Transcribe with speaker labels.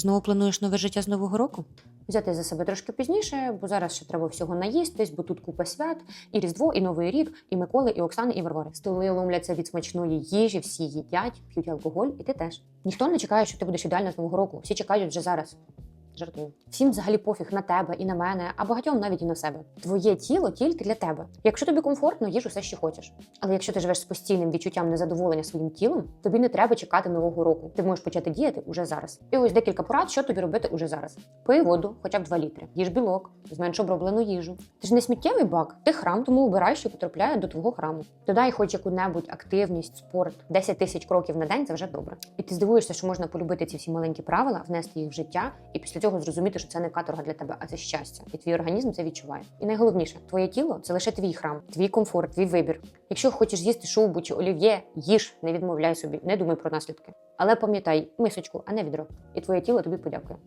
Speaker 1: Знову плануєш нове життя з нового року?
Speaker 2: Взяти за себе трошки пізніше, бо зараз ще треба всього наїстись, бо тут купа свят, і Різдво, і Новий рік, і Миколи, і Оксани, і Варвари. Столи ломляться від смачної їжі, всі їдять, п'ють алкоголь, і ти теж. Ніхто не чекає, що ти будеш ідеальна з нового року. Всі чекають вже зараз. Жартую. Всім взагалі пофіг на тебе і на мене, а багатьом навіть і на себе. Твоє тіло тільки для тебе. Якщо тобі комфортно, їж усе, що хочеш. Але якщо ти живеш з постійним відчуттям незадоволення своїм тілом, тобі не треба чекати нового року. Ти можеш почати діяти уже зараз. І ось декілька порад, що тобі робити уже зараз. Пий воду, хоча б 2 літри. Їж білок, зменш оброблену їжу. Ти ж не сміттєвий бак, ти храм, тому обирай, що потрапляє до твого храму. Додай хоч яку-небудь активність, спорт, 10 тисяч кроків на день це вже добре. І ти здивуєшся, що можна полюбити ці всі маленькі правила, внести їх в життя, і після цього зрозуміти, що це не каторга для тебе, а це щастя. І твій організм це відчуває. І найголовніше, твоє тіло це лише твій храм, твій комфорт, твій вибір. Якщо хочеш з'їсти шубу чи олів'є, їж, не відмовляй собі, не думай про наслідки. Але пам'ятай мисочку, а не відро. І твоє тіло тобі подякує.